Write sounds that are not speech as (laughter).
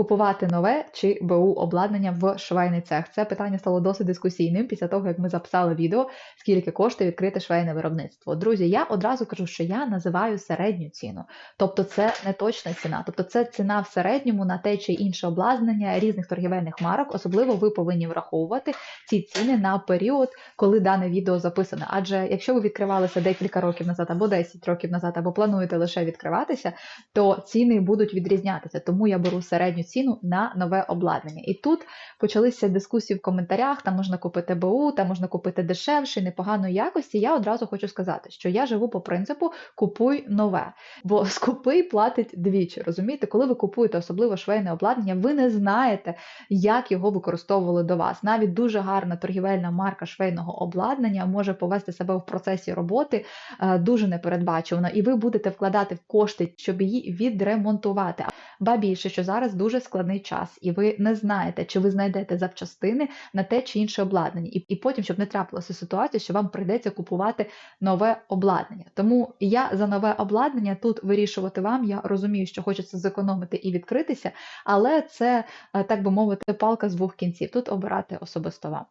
купувати нове чи БУ обладнання в швейний цех? Це питання стало досить дискусійним після того, як ми записали відео, скільки коштує відкрити швейне виробництво. Друзі, я одразу кажу, що я називаю середню ціну, тобто це не точна ціна, тобто це ціна в середньому на те чи інше обладнання різних торгівельних марок. Особливо ви повинні враховувати ці ціни на період, коли дане відео записане. Адже якщо ви відкривалися декілька років назад або 10 років назад, або плануєте лише відкриватися, то ціни будуть відрізнятися. Тому я беру середню ціну на нове обладнання. І тут почалися дискусії в коментарях: там можна купити БУ, там можна купити дешевше, непоганої якості. Я одразу хочу сказати, що я живу по принципу купуй нове, бо (laughs) скупий платить двічі. Розумієте, коли ви купуєте особливо швейне обладнання, ви не знаєте, як його використовували до вас. Навіть дуже гарна торгівельна марка швейного обладнання може повести себе в процесі роботи е, дуже непередбачувано, і ви будете вкладати кошти, щоб її відремонтувати. Ба більше, що зараз дуже складний час, і ви не знаєте, чи ви знайдете запчастини на те чи інше обладнання, і, і потім, щоб не трапилася ситуація, що вам прийдеться купувати нове обладнання. Тому я за нове обладнання тут вирішувати вам. Я розумію, що хочеться зекономити і відкритися, але це, е, так би мовити, палка з двох кінців. Тут обирати особисто вам.